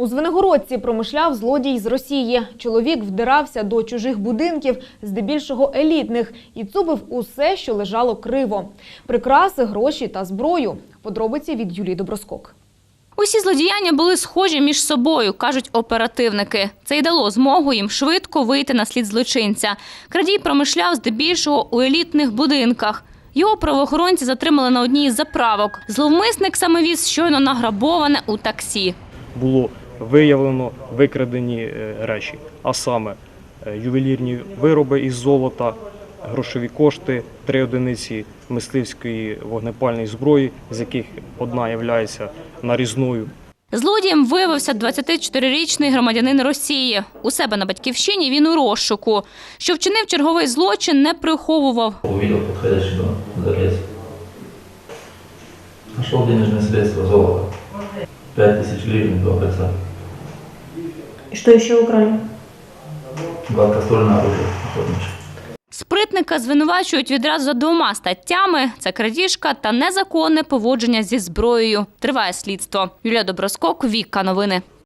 У Звенигородці промишляв злодій з Росії. Чоловік вдирався до чужих будинків, здебільшого елітних, і цупив усе, що лежало криво: прикраси, гроші та зброю. Подробиці від Юлії Доброскок. Усі злодіяння були схожі між собою, кажуть оперативники. Це й дало змогу їм швидко вийти на слід злочинця. Крадій промишляв здебільшого у елітних будинках. Його правоохоронці затримали на одній із заправок. Зловмисник саме віз щойно награбоване у таксі. було виявлено викрадені е, речі, а саме е, ювелірні вироби із золота, грошові кошти, три одиниці мисливської вогнепальної зброї, з яких одна є нарізною. Злодієм виявився 24-річний громадянин Росії. У себе на батьківщині він у розшуку. Що вчинив черговий злочин, не приховував. Увидел подходящий дом, залез. Нашел денежные средства, золото. Пять тысяч гривен, два кольца. И что еще украли? Гладкоствольное оружие охотничье. Спритника звинувачують відразу за двома статтями: це крадіжка та незаконне поводження зі зброєю. Триває слідство. Юлія Доброскок, Вікка Новини.